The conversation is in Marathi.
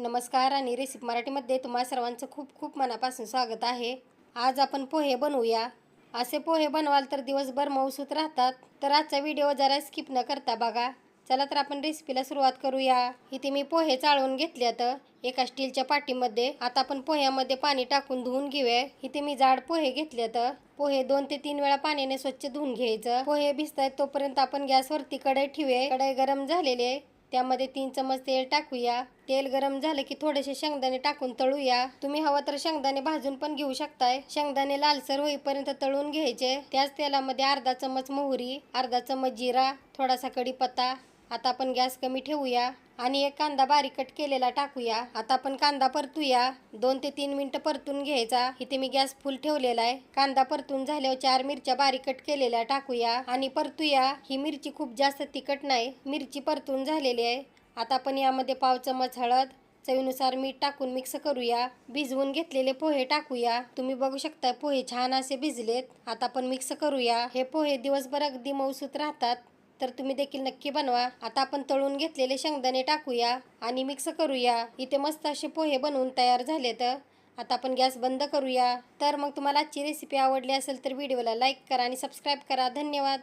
नमस्कार आणि रेसिपी मराठीमध्ये तुम्हा सर्वांचं खूप खूप मनापासून स्वागत आहे. आज आपण पोहे बनवूया. असे पोहे बनवाल तर दिवसभर मऊसूत राहतात. तर आजचा व्हिडिओ जरा स्किप न करता बघा. चला तर आपण रेसिपीला सुरुवात करूया. इथे मी पोहे चाळून घेतल्यात. एका स्टीलच्या पाटीमध्ये आता आपण पोह्यामध्ये पाणी टाकून धुवून घेऊया. इथे मी जाड पोहे घेतल्यात. पोहे दोन ते तीन वेळा पाण्याने स्वच्छ धुवून घ्यायचं. पोहे भिजतायत तोपर्यंत आपण गॅसवरती कढई ठेवूया. कढई गरम झालेली आहे. त्यामध्ये तीन चमच तेल टाकूया. तेल गरम झालं की थोडेसे शेंगदाणे टाकून तळूया. तुम्ही हवं तर शेंगदाणे भाजून पण घेऊ शकताय. शेंगदाणे लालसर होईपर्यंत तळून घ्यायचे. त्याच तेलामध्ये अर्धा चमच मोहरी अर्धा चमच जिरा थोडासा कढीपत्ता आता आपण गॅस कमी ठेवूया आणि एक कांदा बारीक कट केलेला टाकूया. आता आपण कांदा परतूया. दोन ते तीन मिनटं परतून घ्यायचा. इथे मी गॅस फुल ठेवलेला आहे. कांदा परतून झाल्यावर चार मिरच्या बारीक कट केलेल्या टाकूया आणि परतूया. ही मिरची खूप जास्त तिखट नाही. मिरची परतून झालेली आहे. आता आपण यामध्ये पाव चमच हळद चवीनुसार मीठ टाकून मिक्स करूया. भिजवून घेतलेले पोहे टाकूया. तुम्ही बघू शकता पोहे छान असे भिजलेत. आता आपण मिक्स करूया. हे पोहे दिवसभर अगदी मऊसूत राहतात. तर तुम्ही देखील नक्की बनवा. आता आपण तळून घेतलेले शेंगदाणे टाकूया आणि मिक्स करूया. इथे मस्त असे पोहे बनवून तयार झालेत. आता आपण गॅस बंद करूया. तर मग तुम्हाला आजची रेसिपी आवडली असेल तर व्हिडिओला लाईक करा आणि सबस्क्राईब करा. धन्यवाद.